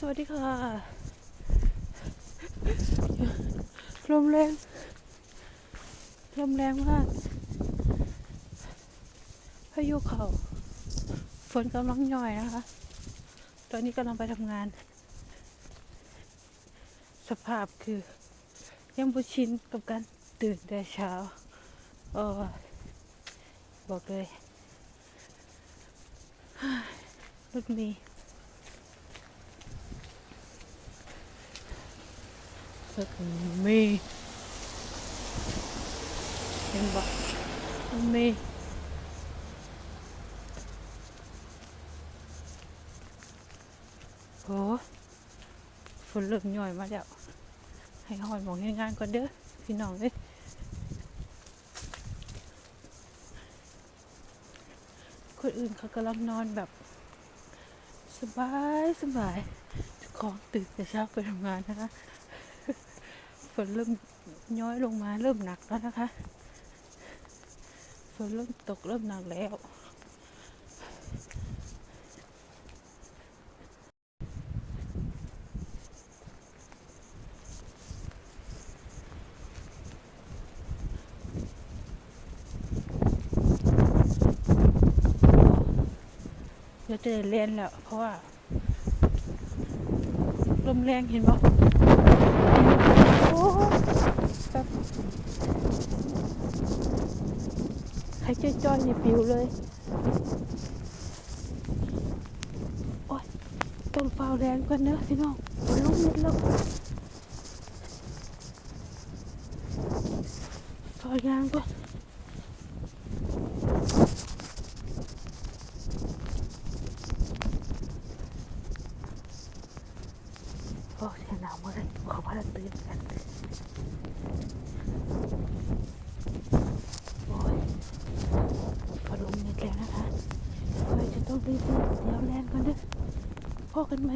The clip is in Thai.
สวัสดีค่ะ ลมแรง ลมแรงมาก พายุเขาฝนกำลังย่อยนะคะ ตอนนี้กำลังไปทำงาน สภาพคือยังบุชินกับการตื่นแต่เช้าเออบอกเลยรถมี รถเมีเห็นบอกรถเมีโอ้ฝนเริ่มย่อยมาแล้ว ให้หอยมองงานก่อนเด้อพี่น้องเอ้ยคนอื่นเขากำลังนอนแบบ สบายสบายของตื่นแต่เช้าไปทำงานนะคะ ฝนเริ่มย้อยลงมาเริ่มหนักแล้วนะคะ ฝนเริ่มตกเริ่มหนักแล้ว เดี๋ยวจะได้เรียนแล้ว เพราะว่าลมแรงเห็นบ่โอ้แบบ ใครจ้อยๆนี่ปิวเลย โอ้ยต้องเฝ้าแรงกันเนอะพี่น้องฝนลงนิดแล้วเฝ้าแรงก่อนโอ้ยหนาวมากเลยขอพาตื่นกันโอ้ยพอลงนิดแล้วนะคะโอ้ยจะต้อง รีบๆเดี๋ยวแลนก่อนเด้อพอกันไหม